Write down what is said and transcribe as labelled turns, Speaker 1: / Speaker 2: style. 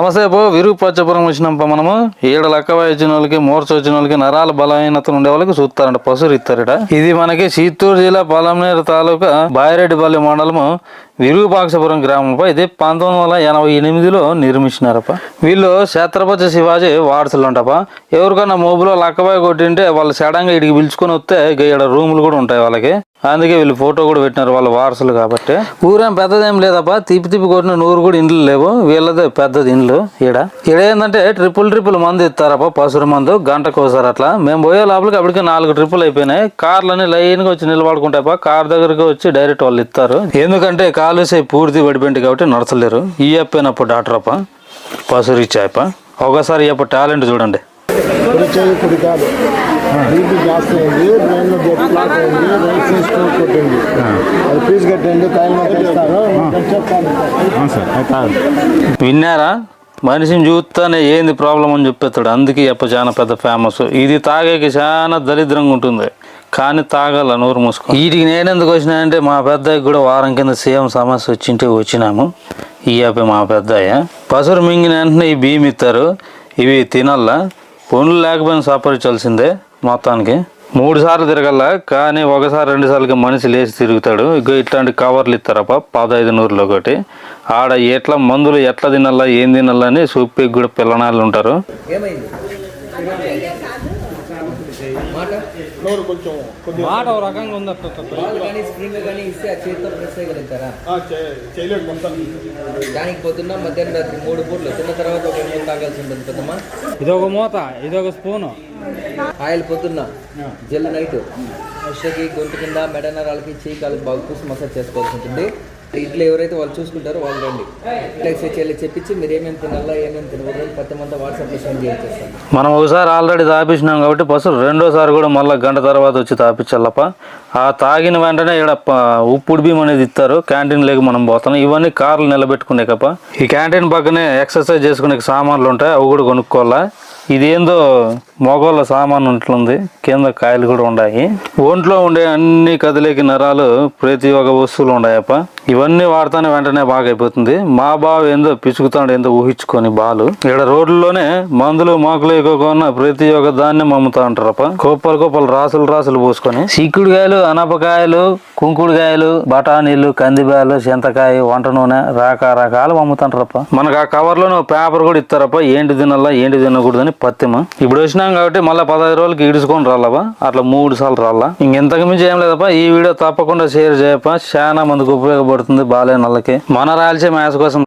Speaker 1: నమస్తే పో విరూపాచపురం వచ్చినాంప మనము. ఏడు లక్క వచ్చిన వాళ్ళకి మోర్చ వచ్చిన వాళ్ళకి నరాల బలహీనత ఉండే వాళ్ళకి చూస్తారంట పసురు ఇస్తారట ఇది మనకి చిత్తూరు జిల్లా పలంనేరు తాలూకా బాయిరెడ్డిపల్లి మండలము విరూపాక్షపురం గ్రామంపై ఇది పంతొమ్మిది వందల ఎనభై ఎనిమిదిలో నిర్మించినారప్ప. వీళ్ళు ఛత్రపతి శివాజీ వారసులు అంటప్ప ఎవరికన్నా మోబులో లక్కబాయి కొట్టింటే వాళ్ళు సడన్గా ఇడికి పిలుచుకొని వస్తే ఇక రూములు కూడా ఉంటాయి వాళ్ళకి. అందుకే వీళ్ళు ఫోటో కూడా పెట్టినారు వాళ్ళ వారసులు కాబట్టి. ఊరేం పెద్దదేం లేదప్ప. తిప్పి తిప్పి కొట్టిన నూరు కూడా ఇండ్లు లేవు. వీళ్ళదే పెద్దది ఇండ్లు ఈడ. ఈడ ఏంటంటే ట్రిపుల్ ట్రిపుల్ మందు ఇస్తారప్ప పసురు మందు గంటకు ఒకసారి అట్లా. మేము పోయే లోపలికి అప్పటికి నాలుగు ట్రిపుల్ అయిపోయినాయి. కార్లని లైన్గా వచ్చి నిలబడుకుంటాయప్ప. కార్ దగ్గరికి వచ్చి డైరెక్ట్ వాళ్ళు ఇస్తారు. ఎందుకంటే కార్ సై పూర్తి పడిపోయింది కాబట్టి నడచలేరు. ఈ అప్పైనప్పుడు డాక్టర్ అప్ప. పసురు ఇచ్చాయప్ప ఒకసారి ఈ టాలెంట్ చూడండి.
Speaker 2: కుడి చేయి కుడి కాదు బీపీ జాస్తి అయింది బ్రెయిన్లో బ్లడ్ క్లాట్ అయింది రైట్ సైడ్ స్ట్రోక్ కొట్టింది అది ఫీజు కట్టండి టైం
Speaker 1: విన్నారా? మనిషిని చూస్తానే ఏంది ప్రాబ్లం అని చెప్పేస్తాడు. అందుకే అప్ప చాలా పెద్ద ఫేమస్ ఇది తాగేకి చాలా దరిద్రంగా ఉంటుంది. కానీ తాగాల నోరు మూసుకో. వీటికి నేను ఎందుకు వచ్చినా అంటే మా పెద్దయ్యకి కూడా వారం కింద సేమ్ సమస్య వచ్చింటే వచ్చినాము. ఈ అప్ప మా పెద్దయ్య. పసురు మింగిన వెంటనే ఈ బియ్యం ఇస్తారు ఇవి తినల్లా పనులు లేకపోయినా సపరించాల్సిందే మొత్తానికి. మూడు సార్లు తిరగల కానీ ఒకసారి రెండు సార్లుగా మనిషి లేచి తిరుగుతాడు. ఇగో ఇట్లాంటి కవర్లు ఇస్తారప్ప పదహైదు నూరులో ఒకటి. ఆడ ఎట్లా మందులు ఎట్లా తినాలా ఏం తినాలా అని చూపి కూడా పిల్లనాళ్ళు ఉంటారు.
Speaker 2: నోరు కొంచెం కొద్దిగా
Speaker 1: మాట ఒక రకంగా ఉంది
Speaker 3: వాళ్ళు కానీ స్ప్రింగ్ కానీ ఇస్తే ఆ చేతితో ప్రెస్ చేయగలుగుతారా?
Speaker 2: చేయలేదు మొత్తం
Speaker 3: దానికి పొద్దున్న మధ్యాహ్నం రాత్రి మూడు పూట్లు తిన్న తర్వాత ఒక మూడు తాగాల్సి ఉంటుంది పెద్దమ్మా.
Speaker 1: ఇది ఒక మూత ఇది ఒక స్పూను.
Speaker 3: ఆయిల్ పొద్దున్న జెల్ నైట్. ఉషకి గొంతు కింద మెడ నరాలకి చేయి కాళ్ళకి బాగా పూసి మసాజ్ చేసుకోవాల్సి ఉంటుంది. ఇంట్లో ఎవరైతే వాళ్ళు చూసుకుంటారో వాళ్ళు రండి. ఇట్లా ఎక్సైజ్ చెప్పించి మీరు ఏమేమి తినాలా ఏమేమి తినకూడదు ప్రతి మంతా వాట్సాప్లో సెండ్ చేసేస్తాను
Speaker 1: మనం ఒకసారి ఆల్రెడీ తాపించినాం కాబట్టి పసులు రెండోసారి కూడా మళ్ళీ గంట తర్వాత వచ్చి తాపించాలప్ప ఆ తాగిన వెంటనే ఇక్కడ ఉప్పుడు బియ్యం అనేది ఇస్తారు క్యాంటీన్ లేక మనం పోతాం. ఇవన్నీ కార్లు నిలబెట్టుకునే కప్ప ఈ క్యాంటీన్ పక్కనే ఎక్సర్సైజ్ చేసుకునే సామాన్లు ఉంటాయి అవి కూడా కొనుక్కోవాలా? ఇదేందో మోగోళ్ళ సామాన్ ఉంటుంది కింద కాయలు కూడా ఉన్నాయి ఒంట్లో ఉండే అన్ని కదిలేకి నరాలు ప్రతి ఒక్క వస్తువులు ఉన్నాయప్ప ఇవన్నీ వాడతానే వెంటనే బాగా అయిపోతుంది మా బావ ఏందో పిచ్చుకుతాడు ఏందో ఊహించుకొని బాలు. ఇక్కడ రోడ్లలోనే మందులు మాకులు ఎక్కువ ప్రతి ఒక్క ధాన్యం అమ్ముతా ఉంటారప్ప. కుప్పలు కుప్పలు రాసులు రాసులు పోసుకొని. సిక్కుడుకాయలు అనపకాయలు కుంకుడుకాయలు బఠానీలు కందిబాయలు చింతకాయ వంట నూనె రకరకాలు అమ్ముతుంటారప్ప మనకు ఆ కవర్లో పేపర్ కూడా ఇస్తారప్ప. ఏంటి తినాలా ఏంటి తినకూడదని పత్తిమ. ఇప్పుడు వచ్చినాక కాబట్టి మళ్ళీ పదహైదు రోజులకి ఇడుచుకొని రాలవా అట్లా మూడు సార్లు రాళ్ళ. ఇంకెంతకు మించి ఏం లేదప్ప ఈ వీడియో తప్పకుండా షేర్ చేయప్ప చాలా మందికి ఉపయోగపడుతుంది బాలే నల్లకి. మన రాల్చే మ్యాచ్ కోసం